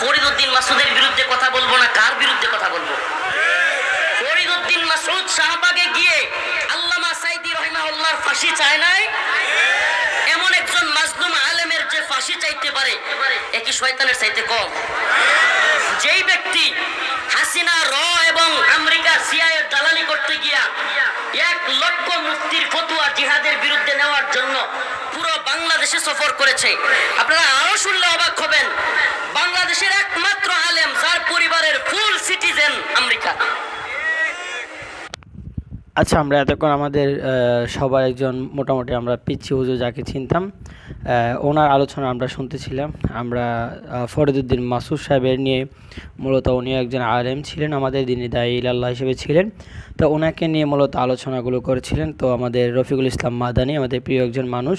ফরিদউদ্দিন মাসুদের বিরুদ্ধে কথা বলব না? কার বিরুদ্ধে কথা বলব? ফরিদউদ্দিন মাসুদ শাহবাগে গিয়ে আল্লামা সাইদি রহিমাউল্লাহর ফাঁসি চায় নাই? এমন একজন মাজলুম আলেমের যে ফাঁসি চাইতে পারে একই শয়তানের চাইতে কম? যেই ব্যক্তি হাসিনা, র এবং আমেরিকা সিআইয়ের দালালি করতে গিয়া এক লক্ষ মুক্তির ফতুয়া জিহাদের বিরুদ্ধে নেওয়ার জন্য পুরো বাংলাদেশে সফর করেছে। আপনারা আরও শুনলে অবাক হবেন, বাংলাদেশের একমাত্র আলেম, যার পরিবারের ফুল সিটিজেন আমেরিকা। আচ্ছা আমরা এতক্ষণ আমাদের সবার একজন মোটামুটি আমরা পিচ্ছি হুজুর যাকে চিনতাম ওনার আলোচনা আমরা শুনতেছিলাম। আমরা ফরিদুদ্দিন মাসুদ সাহেবের নিয়ে মূলত উনি একজন আলেম ছিলেন, আমাদের দিনী দায়ী আল্লাহ হিসেবে ছিলেন। তো ওনাকে নিয়ে মূলত আলোচনাগুলো করেছিলেন। তো আমাদের রফিকুল ইসলাম মাদানি, আমাদের প্রিয় একজন মানুষ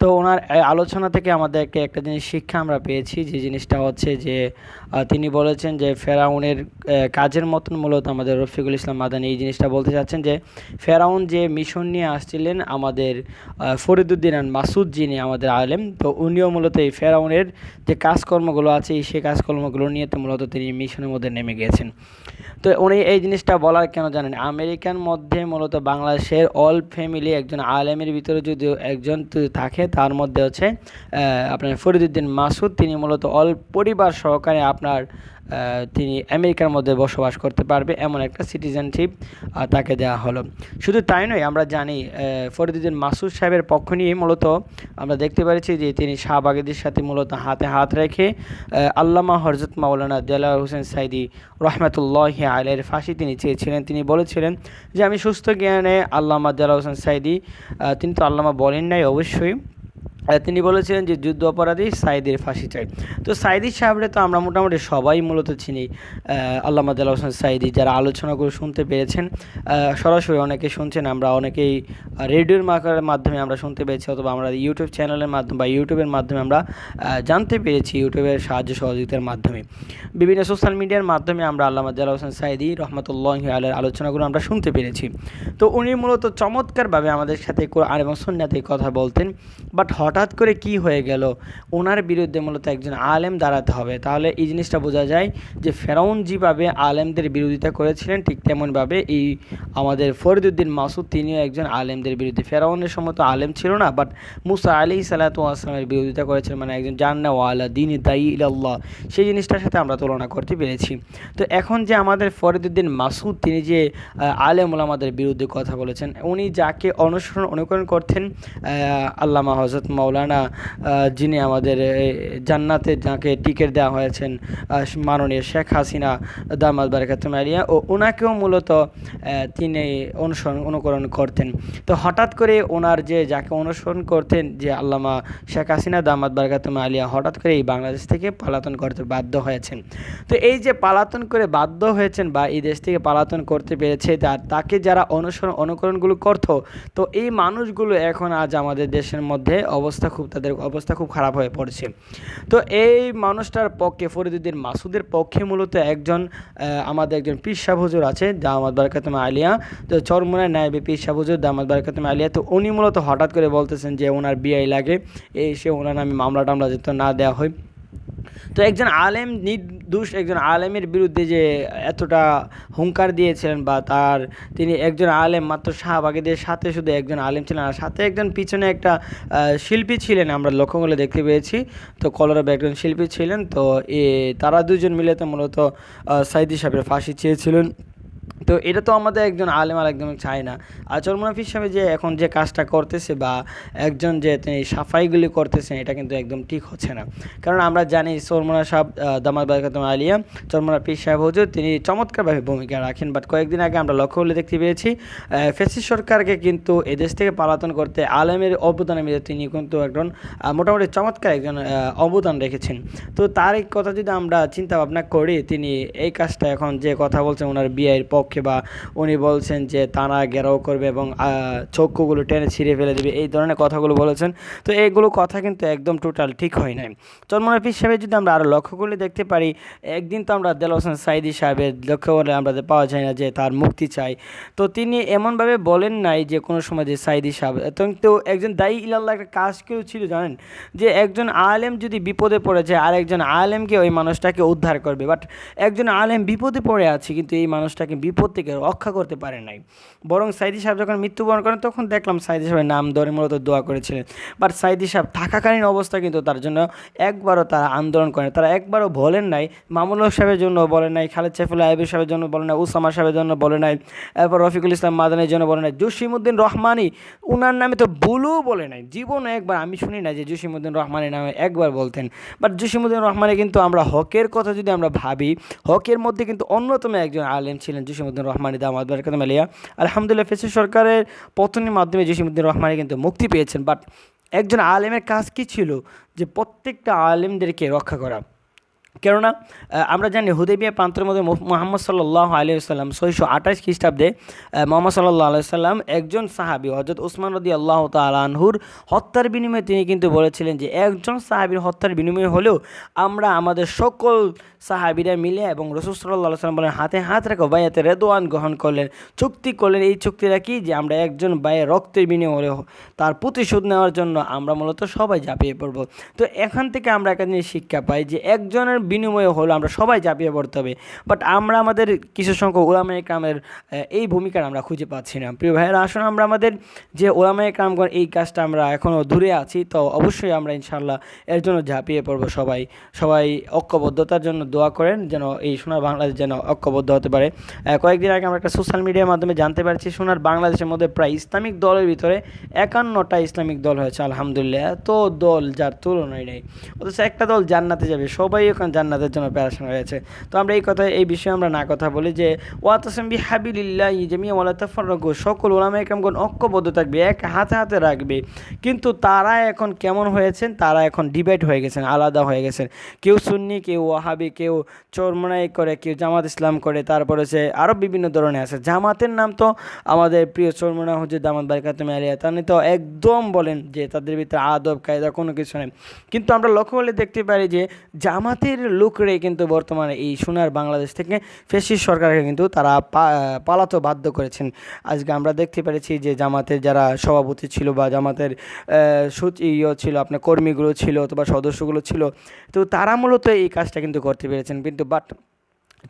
তো ওনার আলোচনা থেকে আমাদেরকে একটা জিনিস শিক্ষা আমরা পেয়েছি, যে জিনিসটা হচ্ছে যে তিনি বলেছেন যে ফেরাউনের কাজের মতন মূলত আমাদের রফিকুল ইসলাম মাদানি এই জিনিসটা বলতে চাচ্ছেন যে, ফেরাউন যে মিশন নিয়ে আসছিলেন আমাদের ফরিদুদ্দিন আর মাসুদ যিনি আমাদের আলেম, তো উনিও মূলত এই ফেরাউনের যে কাজকর্মগুলো আছে, সেই কাজকর্মগুলো নিয়ে তো মূলত তিনি মিশনের মধ্যে নেমে গিয়েছেন। তো উনি এই জিনিসটা বলার কেন জানেন? আমেরিকান মধ্যে মূলত বাংলাদেশের অল ফ্যামিলি একজন আলেমের ভিতরে যদি একজন থাকে, তার মধ্যে হচ্ছে আপনার ফরিদুদ্দিন মাসুদ। তিনি মূলত অল পরিবার সহকারে আপনার তিনি আমেরিকার মধ্যে বসবাস করতে পারবে এমন একটা সিটিজেনশিপ তাকে দেওয়া হলো। শুধু তাই নয়, আমরা জানি ফরিদুদ্দিন মাসুদ সাহেবের পক্ষ নিয়ে মূলত আমরা দেখতে পেরেছি যে তিনি শাহবাগীদের সাথে মূলত হাতে হাত রেখে আল্লামা হরজত মাওলানা দেলার হোসেন সাইদি রহমতুল্লাহ আলের ফাঁসি তিনি চেয়েছিলেন। তিনি বলেছিলেন যে, আমি সুস্থ জ্ঞানে আল্লামা দেলার হোসেন সাইদি তিনি তো আল্লামা বলেন নাই অবশ্যই তিনি বলেছিলেন যে যুদ্ধ অপরাধী সাইদের ফাঁসি চাই। তো সাইদি সাহেবরে তো আমরা মোটামুটি সবাই মূলত চিনি। আল্লাহ আল্লামা দেলা হোসেন সাইদি যারা আলোচনাগুলো শুনতে পেরেছেন সরাসরি অনেকে শুনছেন, আমরা অনেকেই রেডিওর মাকারের মাধ্যমে আমরা শুনতে পেরেছি অথবা আমরা ইউটিউব চ্যানেলের মাধ্যমে বা ইউটিউবের মাধ্যমে আমরা জানতে পেরেছি ইউটিউবের সাহায্য সহযোগিতার মাধ্যমে। বিভিন্ন সোশ্যাল মিডিয়ার মাধ্যমে আমরা আল্লাহ দেলা হোসেন সাইদি রহমতুল্লাহ আলের আলোচনাগুলো আমরা শুনতে পেরেছি। তো উনি মূলত চমৎকারভাবে আমাদের সাথে কোরআন এবং সন্ন্যাতে কথা বলতেন, বাট হঠাৎ করে কি হয়ে গেল? ওনার বিরুদ্ধে মূলত একজন আলেম দাঁড়াতে হবে। তাহলে এই জিনিসটা বোঝা যায় যে ফেরাউন যেভাবে আলেমদের বিরোধিতা করেছিলেন, ঠিক তেমনভাবে এই আমাদের ফরিদুদ্দিন মাসুদ তিনিও একজন আলেমদের বিরুদ্ধে। ফেরাউনের সময় তো আলেম ছিল না বাট মুসা আলী সালাতু আসলামের বিরোধিতা করেছেন মানে একজন জান্নাওয়ালা দিন দায়ী ইল্লাহ সেই জিনিসটার সাথে আমরা তুলনা করতে পেরেছি। তো এখন যে আমাদের ফরিদুদ্দিন মাসুদ, তিনি যে আলেম ওলামাদের বিরুদ্ধে কথা বলেছেন, উনি যাকে অনুসরণ, অনুকরণ করতেন আল্লামা হজরত মাওলানা যিনি আমাদের জান্নাতে যাকে টিকিট দেওয়া হয়েছেন মাননীয় শেখ হাসিনা দামাদ বারকাতুম আলিয়া ও ওনাকেও মূলত তিনি অনুসরণ, অনুকরণ করতেন। তো হঠাৎ করে ওনার যে, যাকে অনুসরণ করতেন যে আল্লামা শেখ হাসিনা দামাদ বারকাতুম আলিয়া হঠাৎ করে এই বাংলাদেশ থেকে পালাতন করতে বাধ্য হয়েছেন। তো এই যে পালাতন করে বাধ্য হয়েছেন বা এই দেশ থেকে পালাতন করতে পেরেছে তার তাকে যারা অনুসরণ, অনুকরণগুলো করতো, তো এই মানুষগুলো এখন আজ আমাদের দেশের মধ্যে অবস্থা খুব, তাদের অবস্থা খুব খারাপ হয়ে পড়ছে। তো এই মানুষটার পক্ষে, ফরিদুদ্দিন মাসুদের পক্ষে মূলত একজন আমাদের একজন পিসা হুজুর আছে দামাদ বারকাতম আলিয়া। তো চরমোনায় নাইবে পিসা হুজুর দামাদ বারকাতম আলিয়া। তো উনি মূলত হঠাৎ করে বলতেছেন যে, ওনার বিআই লাগে। এই সে ওনার নামে মামলা টামলা যেত না দেওয়া হয়। তো একজন আলেম নির্দোষ একজন আলেমের বিরুদ্ধে যে এতটা হুঙ্কার দিয়েছিলেন বা তার তিনি একজন আলেম, মাত্র শাহবাগীদের সাথে শুধু একজন আলেম ছিলেন আর সাথে একজন পিছনে একটা শিল্পী ছিলেন আমরা লক্ষ্য করলে দেখতে পেয়েছি। তো কলরবে একজন শিল্পী ছিলেন, তো এ তারা দুজন মিলে তো মূলত সাইদি সাহেবের ফাঁসি চেয়েছিলেন। তো এটা তো আমাদের একজন আলেম আর একদম চায় না আর চরমনাফি হিসাবে যে এখন যে কাজটা করতেছে বা একজন যে তিনি সাফাইগুলি করতেছেন, এটা কিন্তু একদম ঠিক হচ্ছে না। কারণ আমরা জানি চরমনা সাহেব দামাদ বারকাতুম আলিয়া, চরমনা পীর সাহেব হুজুর, তিনি চমৎকারভাবে ভূমিকা রাখেন। বাট কয়েকদিন আগে আমরা লক্ষ্য করলে দেখতে পেয়েছি ফেসিস সরকারকে কিন্তু এদেশ থেকে পালাতন করতে আলেমের অবদানের মধ্যে তিনি কিন্তু একজন মোটামুটি চমৎকার একজন অবদান রেখেছেন। তো তার এই কথা যদি আমরা চিন্তা ভাবনা করি, তিনি এই কাজটা এখন যে কথা বলছেন, ওনার বিয়ের পক্ষে আলেমকে বা উনি বলছেন যে তারা ঘেরাও করবে এবং চক্ষুগুলো টেনে ছিঁড়ে ফেলে দেবে, এই ধরনের কথাগুলো বলেছেন। তো এইগুলো কথা কিন্তু একদম টোটাল ঠিক হয় নাই। চন্মনা পীর সাহেবের যদি আমরা আরও লক্ষ্য করলে দেখতে পারি, একদিন তো আমরা দেল হোসেন সাইদি সাহেবের লক্ষ্য করলে আমরা পাওয়া যায় না যে তার মুক্তি চাই। তো তিনি এমনভাবে বলেন নাই যে কোনো সময় যে সাইদি সাহেব কিন্তু একজন দায়ী ইলাল্লাহ একটা কাজ কেউ ছিল জানেন? যে একজন আলেম যদি বিপদে পড়ে যায় আর একজন আলেমকে ওই মানুষটাকে উদ্ধার করবে। বাট একজন আলেম বিপদে পড়ে আছে, কিন্তু এই মানুষটাকে বিপদ থেকে রক্ষা করতে পারে নাই। বরং সাইদি সাহেব যখন মৃত্যুবরণ করেন, তখন দেখলাম সাইদি সাহেবের নাম ধরে মূলত দোয়া করেছিলেন। বাট সাইদি সাহেব থাকাকালীন অবস্থা কিন্তু তার জন্য একবারও তারা আন্দোলন করেন তারা একবারও বলেন নাই মামুল সাহেবের জন্য বলেন নাই, খালেদ সাইফুল্লাহ আইবুর সাহেবের জন্য বলেন নাই, উসামা সাহেবের জন্য বলে নাই, এরপর রফিকুল ইসলাম মাদানের জন্য বলে নাই জসিমুদ্দিন রহমানি উনার নামে তো বুলু বলে নাই। জীবনে একবার আমি শুনি না যে জসিমুদ্দিন রহমানের নামে একবার বলতেন। বাট জসিমুদ্দিন রহমানে কিন্তু আমরা হকের কথা যদি আমরা ভাবি, হকের মধ্যে কিন্তু অন্যতম একজন আলেম ছিলেন জসিমুদ্দিন রহমানি দামাদ বারকাত মালিয়া। আলহামদুলিল্লাহ ফেসি সরকারের পতনের মাধ্যমে জসিমুদ্দিন রহমানি কিন্তু মুক্তি পেয়েছেন। বাট একজন আলেমের কাজ কি ছিল? যে প্রত্যেকটা আলেমদেরকে রক্ষা করা। কেননা আমরা জানি হুদেবিয়া প্রান্তের মধ্যে মোহ- মোহাম্মদ সাল্লাহ আলিয়াল্লাম ছয়শো আঠাশ খ্রিস্টাব্দে মোহাম্মদ সাল্লাহ আলাইসাল্লাম একজন সাহাবি হজরত উসমান রদি আল্লাহ তালানহুর হত্যার বিনিময়ে তিনি কিন্তু বলেছিলেন যে, একজন সাহাবির হত্যার বিনিময়ে হলেও আমরা আমাদের সকল সাহাবিরা মিলে এবং রসুল সাল্লাহ সাল্লাম বলেন, হাতে হাত রেখো, বাইয়াতে রেদোয়ান গ্রহণ করলেন। চুক্তি করলেন, এই চুক্তিটা কি? যে আমরা একজন বাইয়ের রক্তের বিনিময়ে হলেও তার প্রতিশোধ নেওয়ার জন্য আমরা মূলত সবাই ঝাঁপিয়ে পড়ব। তো এখান থেকে আমরা একটা জিনিস শিক্ষা পাই যে, একজনের বিনিময়ে হলো, আমরা সবাই ঝাঁপিয়ে পড়তে হবে। বাট আমরা আমাদের কিছু সংখ্যক ওলামায় কামের এই ভূমিকা আমরা খুঁজে পাচ্ছি না। প্রিয় ভাইয়েরা, আসুন আমরা আমাদের যে ওলামায় কামগণ এই কাজটা আমরা এখনও দূরে আছি, তো অবশ্যই আমরা ইনশাল্লাহ এর জন্য ঝাঁপিয়ে পড়ব সবাই। সবাই ঐক্যবদ্ধতার জন্য দোয়া করেন যেন এই সোনার বাংলাদেশ যেন ঐক্যবদ্ধ হতে পারে। কয়েকদিন আগে আমরা একটা সোশ্যাল মিডিয়ার মাধ্যমে জানতে পারছি, সোনার বাংলাদেশের মধ্যে প্রায় ইসলামিক দলের ভিতরে একান্নটা ইসলামিক দল হয়েছে, আলহামদুলিল্লাহ। এত দল যার তুলনায় নেই। অথচ একটা দল জান্নাতে যাবে, সবাই ওখানে জান্নাতের জন্য প্যারাশন হয়েছে তো আমরা এই কথা এই বিষয়ে আমরা না কথা বলি যে, ওয়াতাসম বি হাবিলিল্লাহ জামিয়া ওয়ালা তাফাররাকু সকল ওলামা একরামগণ ঐক্যবদ্ধ থাকবে, এক হাতে হাতে রাখবে। কিন্তু তারা এখন কেমন হয়েছেন? তারা এখন ডিবেট হয়ে গেছেন, আলাদা হয়ে গেছেন। কেউ সুন্নি, কেউ ওয়াহাবি, কেউ চরমনাই করে, কেউ জামাত ইসলাম করে, তারপরে সে আরও বিভিন্ন ধরনের আছে। জামাতের নাম তো আমাদের প্রিয় চরমনা হুজুর দামাত বারকাতুম আলিয়া তানি তো একদম বলেন যে তাদের ভিতরে আদব, কায়দা কোনো কিছু নেই। কিন্তু আমরা লক্ষ্য করলে দেখতে পারি যে, জামাতের লোকরে কিন্তু বর্তমানে এই সোনার বাংলাদেশ থেকে ফেসির সরকারকে কিন্তু তারা পালাতে বাধ্য করেছেন। আজকে আমরা দেখতে পেরেছি যে জামাতের যারা সভাপতি ছিল বা জামাতের ইয়ে ছিল, আপনার কর্মীগুলো ছিল অথবা সদস্যগুলো ছিল, তো তারা মূলত এই কাজটা কিন্তু করতে পেরেছেন। কিন্তু বাট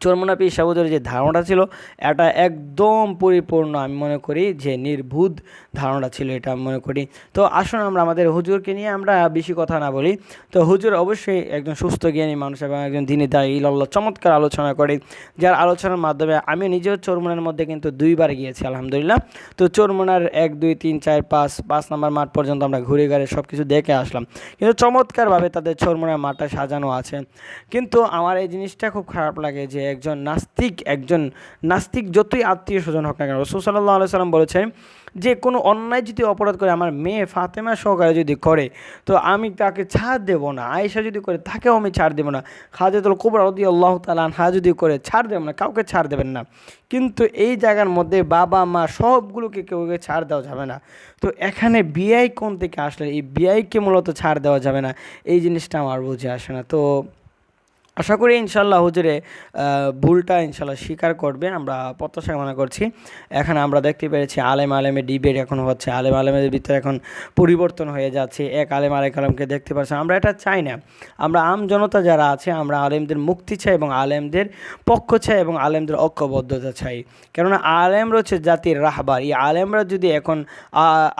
চর্মনাপি সাবুদের যে ধারণাটা ছিল, এটা একদম পরিপূর্ণ আমি মনে করি যে নির্ভুত ধারণা ছিল এটা আমি মনে করি। তো আসুন আমরা আমাদের হুজুরকে নিয়ে আমরা বেশি কথা না বলি। তো হুজুর অবশ্যই একজন সুস্থ জ্ঞানী মানুষ এবং একজন দিনী দায়ী। ইল্লাহ চমৎকার আলোচনা করে। যার আলোচনার মাধ্যমে আমি নিজেও চরমনার মধ্যে কিন্তু দুইবার গিয়েছি, আলহামদুলিল্লাহ। তো চরমনার এক, দুই, তিন, চার, পাঁচ পাঁচ নম্বর মাঠ পর্যন্ত আমরা ঘুরে ঘুরে সব কিছু দেখে আসলাম। কিন্তু চমৎকারভাবে তাদের চরমনার মাঠটা সাজানো আছে। কিন্তু আমার এই জিনিসটা খুব খারাপ লাগে যে একজন নাস্তিক একজন নাস্তিক যতই আত্মীয় স্বজন হোক না কেন, রসুল সাল্লাহ আলাই সাল্লাম বলেছেন যে কোনো অন্যায় যদি অপরাধ করে আমার মেয়ে ফাতেমা সহকারে যদি করে, তো আমি তাকে ছাড় দেব না। আয়েশা যদি করে, তাকেও আমি ছাড় দেবো না। খাজেতুল কুবরা রদি আল্লাহ তালান হা যদি করে, ছাড় দেবো না, কাউকে ছাড় দেবেন না। কিন্তু এই জায়গার মধ্যে বাবা, মা সবগুলোকে কেউ ছাড় দেওয়া যাবে না। তো এখানে বিআই কোন থেকে আসলে? এই বিআইকে মূলত ছাড় দেওয়া যাবে না। এই জিনিসটা আমার বুঝে আসে না। তো আশা করি ইনশাল্লাহ হুজুরে ভুলটা ইনশাল্লাহ স্বীকার করবে আমরা প্রত্যাশা মনে করছি। এখানে আমরা দেখতে পেরেছি আলেম আলেমের ডিবেট এখন হচ্ছে, আলেম আলেমের ভিতরে এখন পরিবর্তন হয়ে যাচ্ছে, এক আলেম আরেক আলেমকে দেখতে পাচ্ছি আমরা এটা চাই না। আমরা আম জনতা যারা আছে, আমরা আলেমদের মুক্তি চাই এবং আলেমদের পক্ষ চাই এবং আলেমদের ঐক্যবদ্ধতা চাই। কেননা আলেমরা হচ্ছে জাতির রাহবার। এই আলেমরা যদি এখন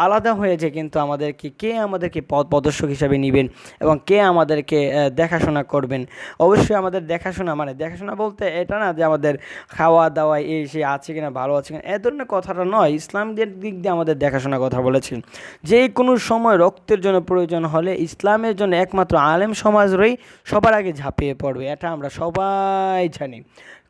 আলাদা হয়েছে কিন্তু আমাদেরকে কে আমাদেরকে পদ প্রদর্শক হিসাবে নেবেন এবং কে আমাদেরকে দেখাশোনা করবেন? অবশ্যই আমাদের দেখাশোনা মানে দেখাশোনা বলতে এটা না যে আমাদের খাওয়া দাওয়া এই সে আছে কিনা, ভালো আছে কিনা, এ ধরনের কথাটা নয়। ইসলামদের দিক দিয়ে আমাদের দেখাশোনা কথা বলেছেন যে কোনো সময় রক্তের জন্য প্রয়োজন হলে ইসলামের জন্য একমাত্র আলেম সমাজরই সবার আগে ঝাঁপিয়ে পড়বে, এটা আমরা সবাই জানি।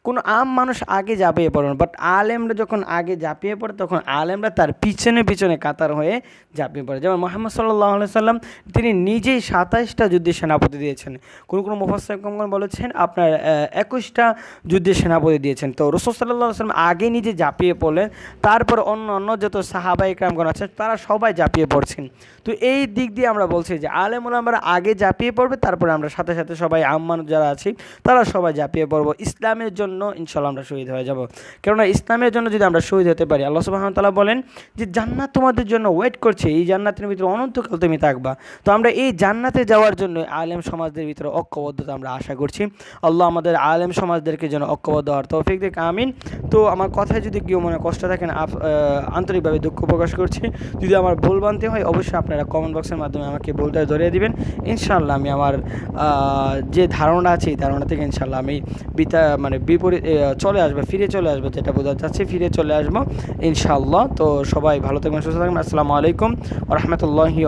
কোনো আম মানুষ আগে ঝাঁপিয়ে পড়ে না বাট আলেমরা যখন আগে ঝাঁপিয়ে পড়ে, তখন আলেমরা তার পিছনে পিছনে কাতার হয়ে ঝাঁপিয়ে পড়ে। যেমন মোহাম্মদ সাল্লাহ সাল্লাম তিনি নিজেই সাতাইশটা যুদ্ধের সেনাপতি দিয়েছেন। কোনো কোনো মুফাসিকগণ বলেছেন, আপনার একুশটা যুদ্ধের সেনাপতি দিয়েছেন। তো রসুল সাল্লাহ সাল্লাম আগে নিজে ঝাঁপিয়ে পড়লেন, তারপর অন্য অন্য যত সাহাবাই ক্রামগণ আছেন তারা সবাই ঝাঁপিয়ে পড়ছেন। তো এই দিক দিয়ে আমরা বলছি যে, আলেম আমরা আগে ঝাঁপিয়ে পড়বে, তারপরে আমরা সাথে সাথে সবাই আম্মান যারা আছি, তারা সবাই ঝাঁপিয়ে পড়ব। ইসলামের জন্য ইনশাল্লাহ আমরা শহীদ হয়ে যাব। কেননা ইসলামের জন্য যদি আমরা শহীদ হতে পারি, আল্লাহ সুবাহ তাআলা বলেন যে জান্নাত তোমাদের জন্য ওয়েট করছে, এই জান্নাতের ভিতরে অনন্তকাল তুমি থাকবা। তো আমরা এই জান্নাতে যাওয়ার জন্য আলেম সমাজদের ভিতরে ঐক্যবদ্ধতা আমরা আশা করছি। আল্লাহ আমাদের আলেম সমাজদেরকে যেন ঐক্যবদ্ধ হওয়ার তৌফিক দেখ আমিন। তো আমার কথায় যদি কেউ মনে কষ্ট থাকেন আন্তরিকভাবে দুঃখ প্রকাশ করছি। যদি আমার ভুল বানতে হয়, অবশ্যই আপনারা কমেন্ট বক্সের মাধ্যমে আমাকে ভুলটা ধরিয়ে দিবেন। ইনশাআল্লাহ আমি আমার যে ধারণা আছে, এই ধারণা থেকে ইনশাআল্লাহ আমি বিতা মানে বিপরীত চলে আসবে, ফিরে চলে আসবে যেটা বোঝা যাচ্ছে ফিরে চলে আসব, ইনশাআল্লাহ। তো সবাই ভালো থাকবেন, সুস্থ থাকবেন, আসসালামু আলাইকুম রহমতুল্লাহি